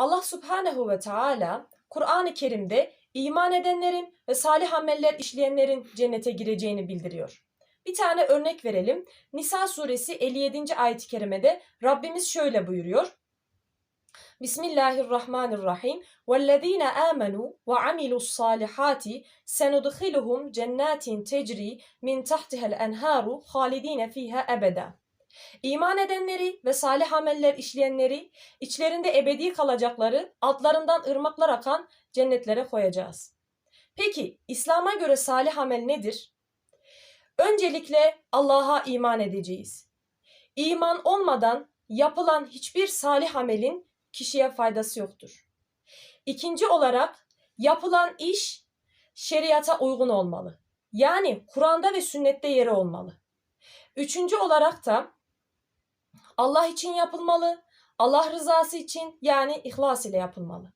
Allah Subhanehu ve Teala Kur'an-ı Kerim'de iman edenlerin ve salih ameller işleyenlerin cennete gireceğini bildiriyor. Bir tane örnek verelim. Nisa suresi 57. ayet-i kerimede Rabbimiz şöyle buyuruyor. Bismillahirrahmanirrahim. وَالَّذ۪ينَ آمَنُوا وَعَمِلُوا الصَّالِحَاتِ سَنُدْخِلُهُمْ جَنَّاتٍ تَجْرِي مِنْ تَحْتِهَا الْاَنْهَارُ خَالِد۪ينَ ف۪يهَا أَبَدًا İman edenleri ve salih ameller işleyenleri, içlerinde ebedi kalacakları, altlarından ırmaklar akan cennetlere koyacağız. Peki İslam'a göre salih amel nedir? Öncelikle Allah'a iman edeceğiz. İman olmadan yapılan hiçbir salih amelin kişiye faydası yoktur. İkinci olarak yapılan iş şeriata uygun olmalı. Yani Kur'an'da ve sünnette yeri olmalı. Üçüncü olarak da Allah için yapılmalı. Allah rızası için yani ihlas ile yapılmalı.